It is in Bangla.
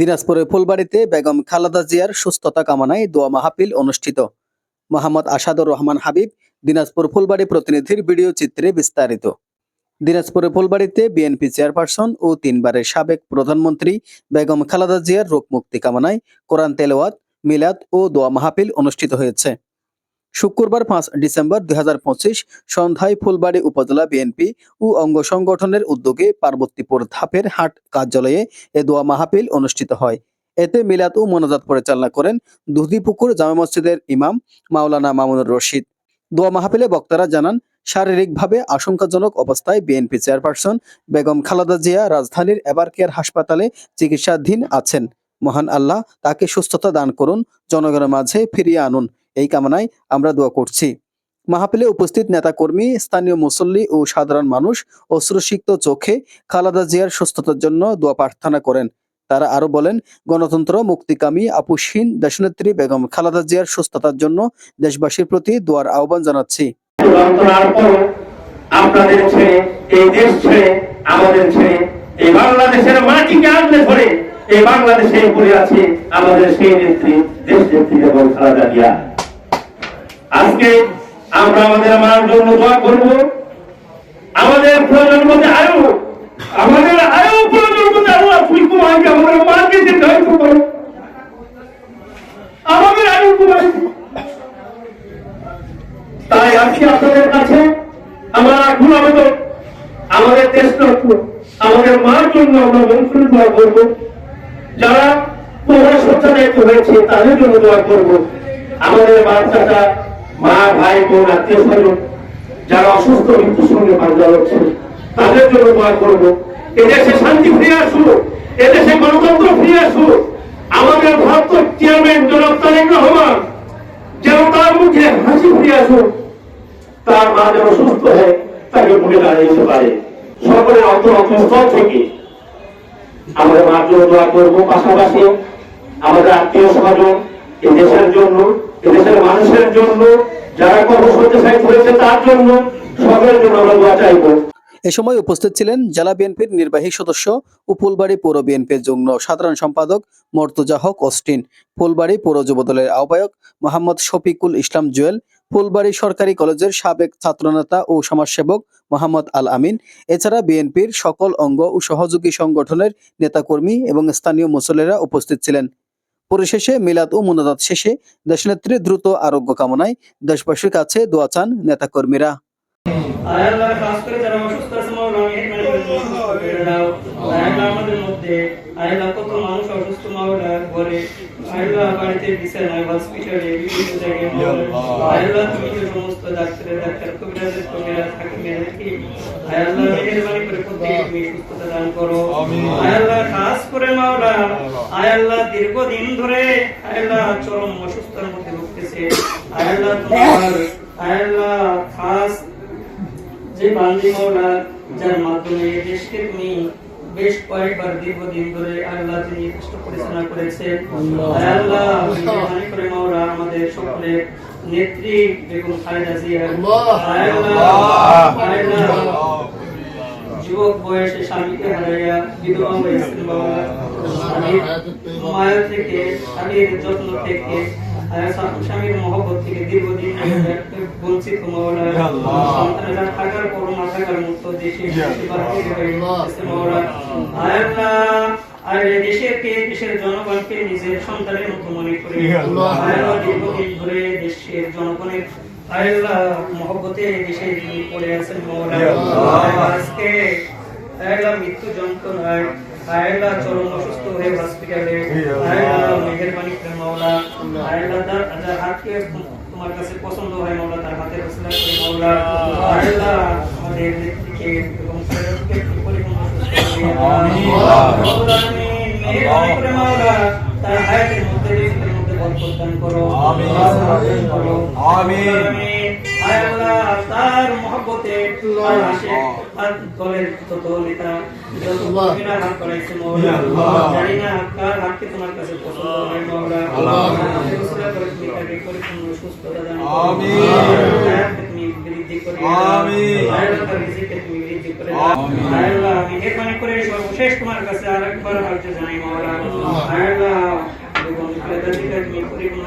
দিনাজপুরের ফুলবাড়িতে বেগম খালাদা জিয়ার সুস্থতা কামনায় দোয়া মাহাপিল অনুষ্ঠিত। মোহাম্মদ আসাদুর রহমান হাবিব, দিনাজপুর ফুলবাড়ি প্রতিনিধির ভিডিও চিত্রে বিস্তারিত। দিনাজপুরের ফুলবাড়িতে বিএনপি চেয়ারপারসন ও তিনবারের সাবেক প্রধানমন্ত্রী বেগম খালাদা জিয়ার রোগ মুক্তি কামনায় কোরআন তেলাওয়াত, মিলাদ ও দোয়া মাহাপিল অনুষ্ঠিত হয়েছে। শুক্রবার পাঁচ ডিসেম্বর দুই হাজার পঁচিশ সন্ধ্যায় ফুলবাড়ি উপজেলা বিএনপি ও অঙ্গ সংগঠনের উদ্যোগে পার্বতীপুর ধাপের হাট কার্যালয়ে এ দোয়া মাহফিল অনুষ্ঠিত হয়। এতে মিলাদ ও মোনাজাত পরিচালনা করেন দুধীপুকুর জামা মসজিদের ইমাম মাওলানা মামুনুর রশিদ। দোয়া মাহফিলে বক্তারা জানান, শারীরিকভাবে আশঙ্কাজনক অবস্থায় বিএনপি চেয়ারপারসন বেগম খালেদা জিয়া রাজধানীর এবারকেয়ার হাসপাতালে চিকিৎসাধীন আছেন। মহান আল্লাহ তাকে সুস্থতা দান করুন, জনগণের মাঝে ফিরিয়ে আনুন। এই কামনায় আমরা দোয়া করছি। মাহফিলে উপস্থিত নেতাকর্মী, স্থানীয় মুসল্লি ও সাধারণ মানুষ অশ্রুসিক্ত চোখে খালাদা জিয়ার সুস্থতার জন্য দোয়া প্রার্থনা করেন। তারা আরও বলেন, গণতন্ত্র, মুক্তিকামী আপুসহীন দেশনেত্রী বেগম খালাদা জিয়ার সুস্থতার জন্য দেশবাসীর প্রতি দোয়ার আহ্বান জানাচ্ছি। আপনাদের ছেড়ে, এই দেশ ছেড়ে, আমাদের ছেড়ে, এই বাংলাদেশের ধরে, এই বাংলাদেশে পড়ে আছে আমাদের সেই নেত্রী দেশ নেত্রী এবং খালেদা জিয়া। আজকে আমরা আমাদের মার জন্য দোয়া করব। আমাদের প্রয়োজন মধ্যে আয়ু আমাদের আয়ু প্রয়োজন মধ্যে আল্লাহ তুমি কুমারকে আমাদের মাকে দীর্ঘায়িত করো। আমাদের আয়ু কুমারকে তাই আজকে আপনাদের কাছে আমার এখন আমাদের আমাদের দেশরত্ন আমাদের মার জন্য আমরা মন্ত্রী দোয়া করব। যারা তোমরা সচ্চারিত হয়েছে, তাদের জন্য দোয়া করব। আমাদের মা চাচা মা, ভাই, বোন, আত্মীয় স্বজন, যারা অসুস্থ মৃত্যুর সঙ্গে বাঁধা হচ্ছে তাদের জন্য দোয়া করব। এদেশে শান্তি ফিরে আসুক, এদেশে গণতন্ত্র ফিরে আসুক। আমাদের ভারতের চেয়ারম্যান জনাব তারেক রহমান যেন তার মুখে হাসি ফিরে আসুক, তার মা যেন সুস্থ হয়ে তাকে মুখে দাঁড়িয়ে পারে। সকলের অন্তর অন্তঃস্থল থেকে আমাদের মার জন্য দোয়া করব। পাশাপাশি আমাদের আত্মীয় স্বজন এই দেশের জন্য এই দেশের মানুষের জন্য, যারা কর্মসজ্জায় হয়েছে তার জন্য সকলের জন্য আমরা দোয়া চাইব। এ সময় উপস্থিত ছিলেন জেলা বিএনপির নির্বাহী সদস্য ও ফুলবাড়ি পৌর বিএনপির যুগ্ম সাধারণ সম্পাদক মর্তুজা হক অস্টিন, ফুলবাড়ি পৌর যুবদলের আহ্বায়ক মোহাম্মদ শফিকুল ইসলাম জুয়েল, ফুলবাড়ি সরকারি কলেজের সাবেক ছাত্রনেতা ও সমাজসেবক মোহাম্মদ আল আমিন, এছাড়া বিএনপির সকল অঙ্গ ও সহযোগী সংগঠনের নেতাকর্মী এবং স্থানীয় মুসল্লিরা উপস্থিত ছিলেন। পরিশেষে মিলাদ ও মোনাজাত শেষে দেশনেত্রীর দ্রুত আরোগ্য কামনায় দেশবাসীর কাছে দোয়া চান নেতাকর্মীরা। আমাদের মধ্যে মানুষ অসুস্থ মাওলার ঘরে আল্লাহ বাড়িতে বিছানায় হসপিটালে বিভিন্ন জায়গায় মাওলা আয় আল্লাহ তুমি সমস্ত ডাক্তারের ডাক্তার কবিরাজের কবিরাজ হাকিমের হাকিম আয় আল্লাহ মেহরবানি করে প্রত্যেকে তুমি সুস্থতা দান করো আল্লাহ খাস করে মাওলা আল্লাহ দীর্ঘদিন ধরে আল্লাহ চরম অসুস্থতার মধ্যে ভুগতেছে আল্লাহ তোমার আয় আল্লাহ খাস যে বান্দি মৌলা যার মাধ্যমে দেশকে তুমি বেশ কয়েকবার দীর্ঘদিন ধরে আল্লাহ তিনি কষ্ট পরিচালনা করেছেন। আল্লাহ মেহরবানি করে মাওলা আমাদের সকলের নেত্রী বেগম খালেদা জিয়া। যুবক বয়সে স্বামীকে হারাইয়া বিধবা হয়েছেন বাবা। স্বামীর থেকে স্বামীর যত্ন থেকে স্বামীর মহব্বত থেকে দীর্ঘদিন বঞ্চিত সন্তানেরা থাকার পর না থাকার মতো দেশে আর দেশেরকে দেশের জনগণকে নিজের সন্তানের মতো মনে করে। দীর্ঘদিন ধরে দেশের জনগণের আল্লাহ মহব্বতে দেশে পড়ে আছেন মৌলা আজকে আল্লাহ মৃত্যু যন্ত্রণায় আল্লাহ চরম অসুস্থ হয়ে হসপিটালে আল্লাহ মেহেরবানি করে মৌলা আল্লাহ তার যার হাতকে তোমার কাছে পছন্দ হয় মৌলা তার হাতে রসিলা করে মৌলা আল্লাহ আমাদের নেত্রীকে এবং শরীরকে পরিপূর্ণ সুস্থ করে মেহেরবানি করে মৌলা তার হায়াতের মধ্যে রিজিকের মধ্যে বরকত দান করো আমিন। আমিন। আয় তার মহব্বতে আর আর দলের যত নেতা সর্বশেষ তোমার কাছে আরেকবার হাত জানাই মহারাজ আয়াল্লাহ এবং পরিপূর্ণ